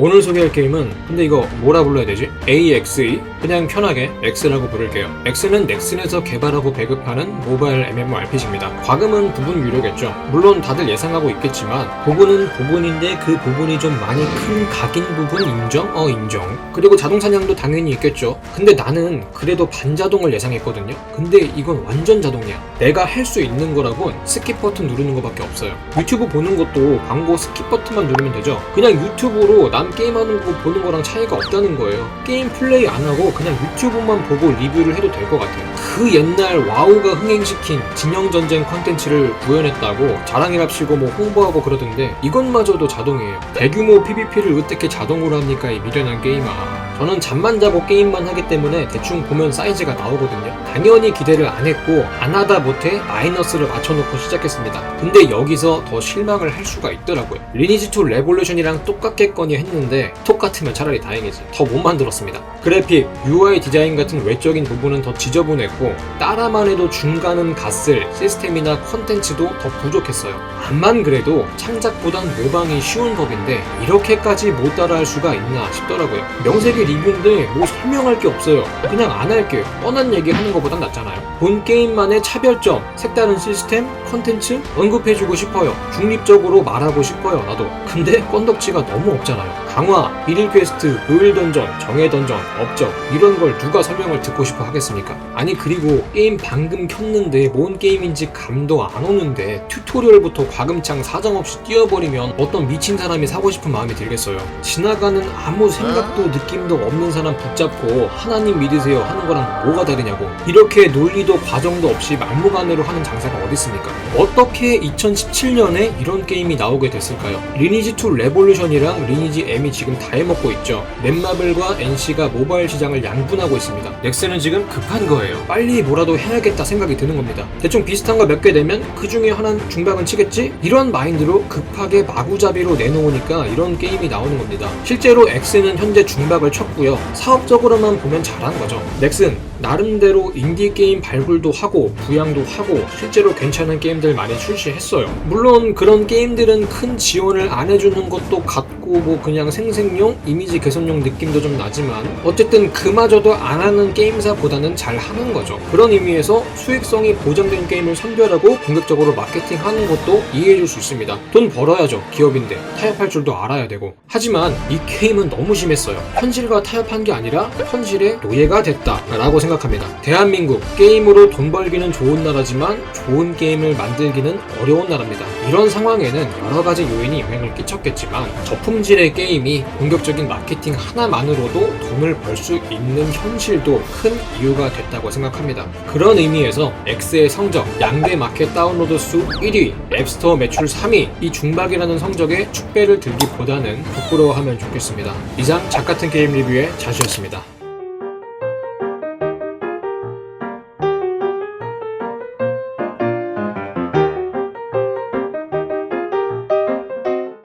오늘 소개할 게임은 근데 이거 뭐라 불러야 되지? AXE 그냥 편하게 X라고 부를게요. X는 넥슨에서 개발하고 배급하는 모바일 MMORPG입니다. 과금은 부분 유료겠죠. 물론 다들 예상하고 있겠지만 부분은 부분인데 그 부분이 좀 많이 큰 각인 부분 인정? 어 인정. 그리고 자동 사냥도 당연히 있겠죠. 근데 나는 그래도 반자동을 예상했거든요. 근데 이건 완전 자동이야. 내가 할 수 있는 거라곤 스킵 버튼 누르는 거밖에 없어요. 유튜브 보는 것도 광고 스킵 버튼만 누르면 되죠. 그냥 유튜브로 남 게임하는 거 보는 거랑 차이가 없다는 거예요. 게임 플레이 안 하고 그냥 유튜브만 보고 리뷰를 해도 될 것 같아요. 그 옛날 와우가 흥행시킨 진영전쟁 컨텐츠를 구현했다고 자랑이랍시고 뭐 홍보하고 그러던데 이것마저도 자동이에요. 대규모 PVP를 어떻게 자동으로 합니까 이 미련한 게임아. 저는 잠만 자고 게임만 하기 때문에 대충 보면 사이즈가 나오거든요. 당연히 기대를 안 했고 안 하다 못해 마이너스를 맞춰놓고 시작했습니다. 근데 여기서 더 실망을 할 수가 있더라고요. 리니지2 레볼루션이랑 똑같겠거니 했는데 똑같으면 차라리 다행이지. 더 못 만들었습니다. 그래픽, UI 디자인 같은 외적인 부분은 더 지저분했고 따라만 해도 중간은 갔을 시스템이나 컨텐츠도 더 부족했어요. 암만 그래도 창작보단 모방이 쉬운 법인데 이렇게까지 못 따라할 수가 있나 싶더라고요. 명색이 리뷰인데 뭐 설명할 게 없어요. 그냥 안 할게요. 뻔한 얘기 하는 것보단 낫잖아요. 본 게임만의 차별점, 색다른 시스템, 컨텐츠 언급해주고 싶어요. 중립적으로 말하고 싶어요. 나도. 근데 건덕지가 너무 없잖아요. 강화, 일일 퀘스트, 요일 던전, 정예 던전, 업적 이런 걸 누가 설명을 듣고 싶어 하겠습니까? 아니 그리고 게임 방금 켰는데 뭔 게임인지 감도 안 오는데 튜토리얼부터 과금창 사정없이 뛰어버리면 어떤 미친 사람이 사고 싶은 마음이 들겠어요. 지나가는 아무 생각도 느낌도 없는 사람 붙잡고 하나님 믿으세요 하는 거랑 뭐가 다르냐고. 이렇게 논리도 과정도 없이 막무가내로 하는 장사가 어디 있습니까? 어떻게 2017년에 이런 게임이 나오게 됐을까요? 리니지2 레볼루션이랑 리니지 M이 지금 다 해먹고 있죠. 넷마블과 NC가 모바일 시장을 양분하고 있습니다. 넥슨은 지금 급한 거예요. 빨리 뭐라도 해야겠다 생각이 드는 겁니다. 대충 비슷한 거 몇개 내면 그 중에 하나는 중박은 치겠지? 이런 마인드로 급하게 마구잡이로 내놓으니까 이런 게임이 나오는 겁니다. 실제로 X는 현재 중박을 쳤고 요. 사업적으로만 보면 잘한 거죠. 넥슨 나름대로 인디 게임 발굴도 하고 부양도 하고 실제로 괜찮은 게임들 많이 출시했어요. 물론 그런 게임들은 큰 지원을 안 해주는 것도 같고 뭐 그냥 생생용 이미지 개선용 느낌도 좀 나지만 어쨌든 그마저도 안 하는 게임사보다는 잘 하는 거죠. 그런 의미에서 수익성이 보장된 게임을 선별하고 공격적으로 마케팅하는 것도 이해해줄 수 있습니다. 돈 벌어야죠. 기업인데 타협할 줄도 알아야 되고. 하지만 이 게임은 너무 심했어요. 현실과 타협한 게 아니라 현실의 노예가 됐다라고 생각합니다. 대한민국 게임으로 돈 벌기는 좋은 나라지만 좋은 게임을 만들기는 어려운 나라입니다. 이런 상황에는 여러 가지 요인이 영향을 끼쳤겠지만 저 품질의 게임이 공격적인 마케팅 하나만으로도 돈을 벌 수 있는 현실도 큰 이유가 됐다고 생각합니다. 그런 의미에서 X의 성적, 양대 마켓 다운로드 수 1위, 앱스토어 매출 3위, 이 중박이라는 성적에 축배를 들기보다는 부끄러워하면 좋겠습니다. 이상 작 같은 게임 리뷰의 자주였습니다.